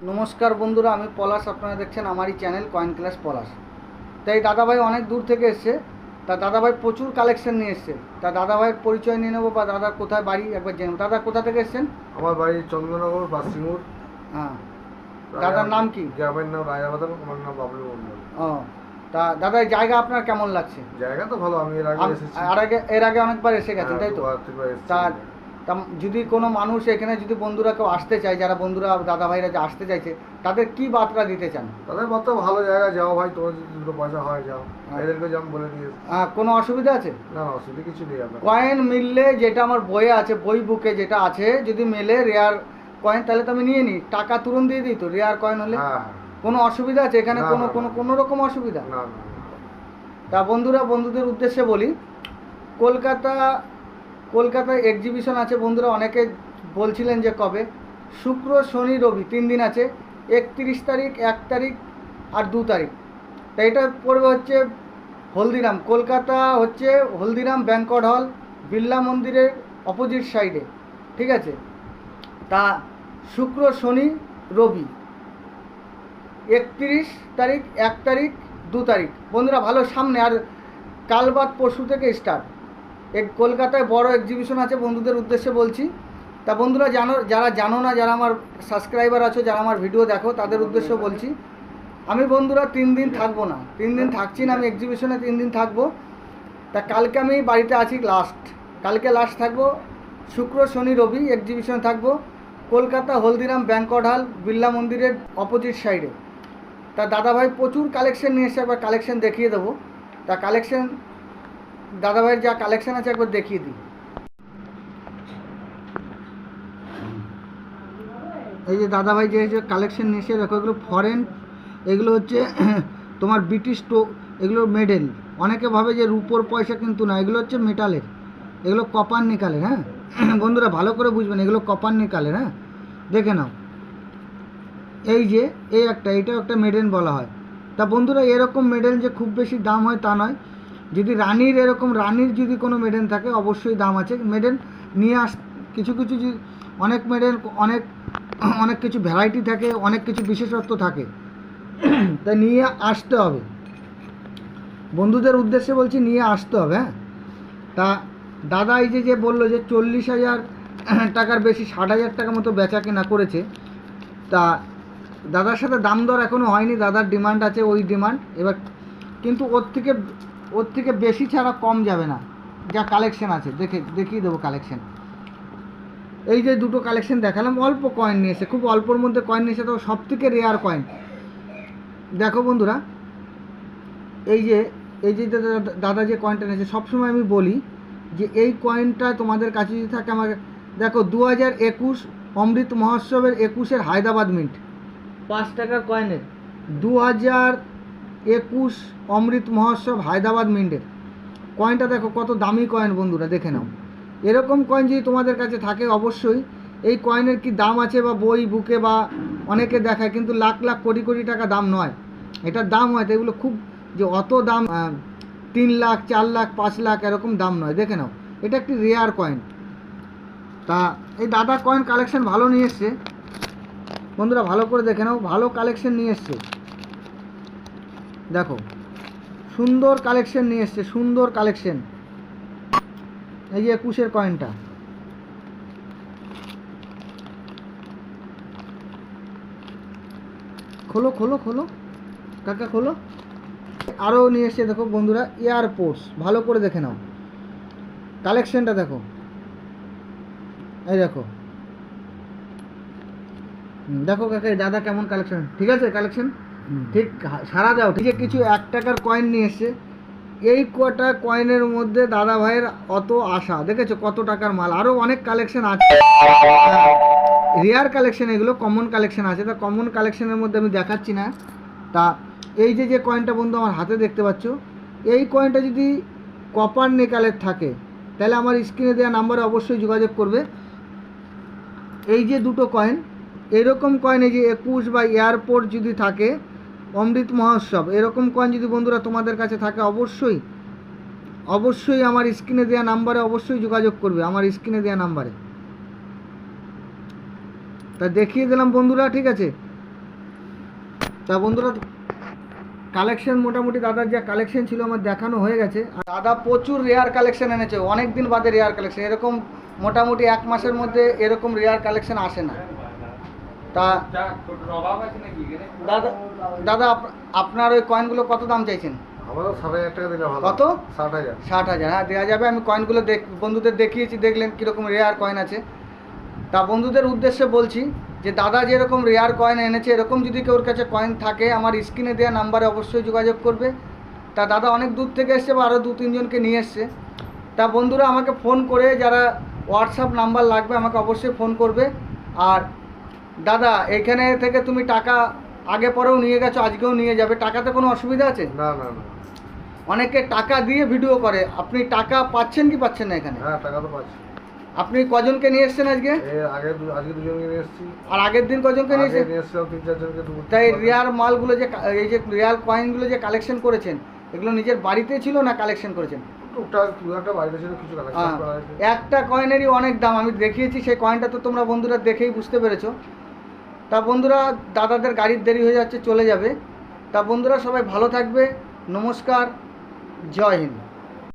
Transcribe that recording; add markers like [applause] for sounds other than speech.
নমস্কার বন্ধুরা আমি পলাশ আপনারা দেখছেন আমারই চ্যানেল কয়েন ক্লাস পলাশ। তাই দাদাভাই অনেক দূর থেকে এসছে। তা দাদাভাই প্রচুর কালেকশন নিয়ে এসছে। তা দাদাভাইয়ের পরিচয় নিয়ে নেব বা দাদা কোথায় বাড়ি একবার জেনে দাদা কোথা থেকে এসছেন? আমার বাড়ি চন্দ্রনগর বাসিমুর। হ্যাঁ। দাদার নাম কি? গ্রামের নাম রাজাবাদন আমার নাম বাবলু মন্ডল ও তা দাদা এই জায়গা আপনার কেমন লাগছে? জায়গা তো ভালো আমি এর আগে এসেছি। আর আগে এর আগে অনেকবার এসে গেছেন হ্যাঁ, তাই তো? তা তা যদি কোনো মানুষ এখানে যদি বন্ধুরা কেউ আসতে চায় যারা বন্ধুরা দাদা ভাইরা যে আসতে চাইছে তাদের কি বার্তা দিতে চান? তাদের মাত্র ভালো জায়গা যাও ভাই তোমার যদি দুটো পয়সা হয় যাও। হ্যাঁ। এদেরকে যেমন বলে দিয়ে হ্যাঁ কোনো অসুবিধা আছে? না অসুবিধা কিছু নেই আপনার। কয়েন মিললে যেটা আমার বইয়ে আছে বই বুকে যেটা আছে যদি মেলে রেয়ার কয়েন তাহলে তো আমি নিয়ে নিই। টাকা তুরন্ত দিয়ে দিই তো রেয়ার কয়েন হলে? হ্যাঁ হ্যাঁ। কোনো অসুবিধা আছে এখানে? কোনো কোনো কোনো রকম অসুবিধা? তা বন্ধুরা বন্ধুদের উদ্দেশ্যে বলি কলকাতা কলকাতায় এক্সিবিশন আছে, বন্ধুরা অনেকে বলছিলেন যে কবে? শুক্র, শনি, রবি, তিন দিন আছে। একত্রিশ তারিখ, এক তারিখ আর দু তারিখ। তা এটা পড়বে হচ্ছে হলদিরাম। কলকাতা হচ্ছে হলদিরাম ব্যাংকট হল, বিড়লা মন্দিরের অপোজিট সাইডে ঠিক আছে? তা শুক্র, শনি, রবি। একত্রিশ তারিখ, এক তারিখ, দু তারিখ। বন্ধুরা ভালো সামনে, আর কাল বাদ পরশু থেকে স্টার্ট এক কলকাতায় বড় এক্সিবিশন আছে, বন্ধুদের উদ্দেশ্যে বলছি। তা বন্ধুরা জানো, যারা জানো না, যারা আমার সাবস্ক্রাইবার আছো, যারা আমার ভিডিও দেখো, তাদের উদ্দেশ্য বলছি। আমি বন্ধুরা তিন দিন থাকব না, তিন দিন থাকছি না, আমি এক্সিবিশনে তিন দিন থাকব। তা কালকে আমি বাড়িতে আছি লাস্ট কালকে লাস্ট থাকব, শুক্র, শনি, রবি এক্সিবিশনে থাকব। কলকাতা, হলদিরাম, ব্যাংকট হল বিড়লা মন্দিরের অপোজিট সাইডে তা দাদাভাই প্রচুর কালেকশন নিয়ে এসে একবার কালেকশন দেখিয়ে দেবো। তা কালেকশন দাদাভাইয়ের যা কালেকশন আছে একবার দেখিয়ে দিই। এই যে দাদাভাই যে কালেকশন নিয়ে এসে দেখো এগুলো ফরেন এগুলো হচ্ছে [clears throat] তোমার ব্রিটিশ টো এগুলো মেডেল অনেকে ভাবে যে রুপোর পয়সা কিন্তু না, এগুলো হচ্ছে মেটালের এগুলো কপার নিকালের হ্যাঁ? [clears throat] বন্ধুরা ভালো করে বুঝবেন, এগুলো কপার নিকালের হ্যাঁ? দেখে নাও। এই যে, এই একটা, এটাও একটা মেডেল বলা হয়। তা বন্ধুরা, এরকম মেডেল যে খুব বেশি দাম হয় তা নয়। যদি রানীর এরকম, রানীর যদি কোনো মেডেল থাকে, অবশ্যই দাম আছে। মেডেল নিয়ে আস, কিছু কিছু অনেক মেডেল অনেক অনেক কিছু ভ্যারাইটি থাকে, অনেক কিছু বিশেষত্ব থাকে। তাই নিয়ে আসতে হবে। বন্ধুদের উদ্দেশ্যে বলছি নিয়ে আসতে হবে হ্যাঁ? তা দাদা এই যে যে বলল যে চল্লিশ হাজার টাকার বেশি, ষাট হাজার টাকা মতো বেচা কেনা করেছে, তা দাদার সাথে দাম দর এখনও হয়নি। দাদার ডিমান্ড আছে, ওই ডিমান্ড এবার কিন্তু ওর থেকে ওর থেকে বেশি ছাড়া কম যাবে না। যা কালেকশন আছে দেখে দেখিয়ে দেবো কালেকশন এই যে দুটো কালেকশন দেখালাম অল্প কয়েন নিয়েছে খুব অল্পর মধ্যে কয়েন নিয়েছে তো সব থেকে রেয়ার কয়েন দেখো বন্ধুরা এই যে এই যে দাদা- দাদা যে কয়েনটা নিয়েছে সবসময় আমি বলি যে এই কয়েনটা তোমাদের কাছে যদি থাকে আমার দেখো দু হাজার একুশ অমৃত মহোৎসবের একুশের হায়দ্রাবাদ মিন্ট পাঁচ টাকার কয়েনের দু হাজার একুশ অমৃত মহোৎসব হায়দ্রাবাদ মিন্টের। কয়েনটা দেখো কত দামি কয়েন বন্ধুরা, দেখে নাও। এরকম কয়েন যদি তোমাদের কাছে থাকে অবশ্যই, এই কয়েনের কি দাম আছে বা বই, বুকে বা অনেকে দেখায়, কিন্তু লাখ লাখ কোটি কোটি টাকা দাম নয়। এটার দাম হয়, তো এগুলো খুব যে অত দাম তিন লাখ, চার লাখ, পাঁচ লাখ, এরকম দাম নয়, দেখে নাও। এটা একটি রেয়ার কয়েন তা এই দাদা কয়েন কালেকশন ভালো নিয়ে এসছে। বন্ধুরা ভালো করে দেখে নাও, ভালো কালেকশন নিয়ে এসছে। দেখো, সুন্দর কালেকশন নিয়ে এসছে, সুন্দর কালেকশন এই যে একুশের কয়েনটা খোলো খোলো খোলো। কাকা, খোলো। আরও নিয়ে এসছে, দেখো বন্ধুরা এয়ারপোর্টস ভালো করে দেখে নাও। কালেকশনটা দেখো। এই দেখো। দেখো কাকা দাদা কেমন কালেকশন ঠিক আছে কালেকশন ঠিক, সারা দাও, ঠিক কিছু এক টাকার কয়েন নিয়ে এসছে। এই কটা কয়েনের মধ্যে দাদা ভাইয়ের অত আশা। দেখেছ কত টাকার মাল? আরও অনেক কালেকশন আছে। রেয়ার কালেকশন এগুলো কমন কালেকশন আছে। তা কমন কালেকশনের মধ্যে আমি দেখাচ্ছি না। তা এই যে যে কয়েনটা বন্ধু আমার হাতে দেখতে পাচ্ছ, এই কয়েনটা যদি কপার নিকালের থাকে, তাহলে আমার স্ক্রিনে দেওয়া নাম্বারে অবশ্যই যোগাযোগ করবে। এই যে দুটো কয়েন এরকম কয়েন এই যে একুশ বা এয়ারপোর্ট যদি থাকে অমৃত মহোৎসব, এরকম কয়েন যদি বন্ধুরা তোমাদের কাছে থাকে, অবশ্যই অবশ্যই আমার স্ক্রিনে দেওয়া নাম্বারে অবশ্যই যোগাযোগ করবে, আমার স্ক্রিনে দেওয়া নাম্বারে। তা দেখিয়ে দিলাম বন্ধুরা, ঠিক আছে? তা বন্ধুরা কালেকশন মোটামুটি দাদার যা কালেকশন ছিল আমার দেখানো হয়ে গেছে। আর দাদা প্রচুর রেয়ার কালেকশন এনেছে অনেক দিন বাদে রেয়ার কালেকশন এরকম মোটামুটি এক মাসের মধ্যে এরকম রেয়ার কালেকশন আসে না। তা দাদা দাদা আপ- আপনার ওই কয়েনগুলো কত দাম চাইছেন? আমারও ষাট হাজার টাকা দিলে ভালো কত? ষাট হাজার। ষাট হাজার হ্যাঁ দেওয়া যাবে। আমি কয়েনগুলো দেখ বন্ধুদের দেখিয়েছি দেখলেন কীরকম রেয়ার কয়েন আছে। তা বন্ধুদের উদ্দেশ্যে বলছি যে দাদা যেরকম রেয়ার কয়েন এনেছে এরকম যদি কেউর কাছে কয়েন থাকে আমার স্ক্রিনে দেওয়া নাম্বারে অবশ্যই যোগাযোগ করবে। তা দাদা অনেক দূর থেকে এসছে বা আরও দু তিনজনকে নিয়ে এসছে। তা বন্ধুরা আমাকে ফোন করে যারা হোয়াটসঅ্যাপ নাম্বার লাগবে আমাকে অবশ্যই ফোন করবে। আর দাদা এখানে থেকে তুমি টাকা আগে পরেও নিয়ে গেছো আজকেও নিয়ে যাবে টাকাতে কোনো অসুবিধা আছে? না না না। অনেকে টাকা দিয়ে ভিডিও করে আপনি টাকা পাচ্ছেন কি পাচ্ছেন না এখানে? হ্যাঁ টাকা তো পাচ্ছি। আপনি কজনকে নিয়ে এসেছেন আজকে? আগে আজকে দুজনকে নিয়ে এসেছি। আর আগের দিন কজনকে নিয়ে এসেছেন তিন চারজনকে তাই রেয়ার মালগুলো যে এই যে রেয়ার কয়েনগুলো যে কালেকশন করেছেন এগুলো নিজের বাড়িতে ছিল না কালেকশন করেছেন? একটা কয়েনেরই অনেক দাম আমি দেখিয়েছি সেই কয়েনটা তো তোমরা বন্ধুরা দেখেই বুঝতে পেরেছ। তা বন্ধুরা, দাদাদের গাড়ির দেরি হয়ে যাচ্ছে, চলে যাবে। তা বন্ধুরা, সবাই ভালো থাকবে। নমস্কার। জয় হিন্দ।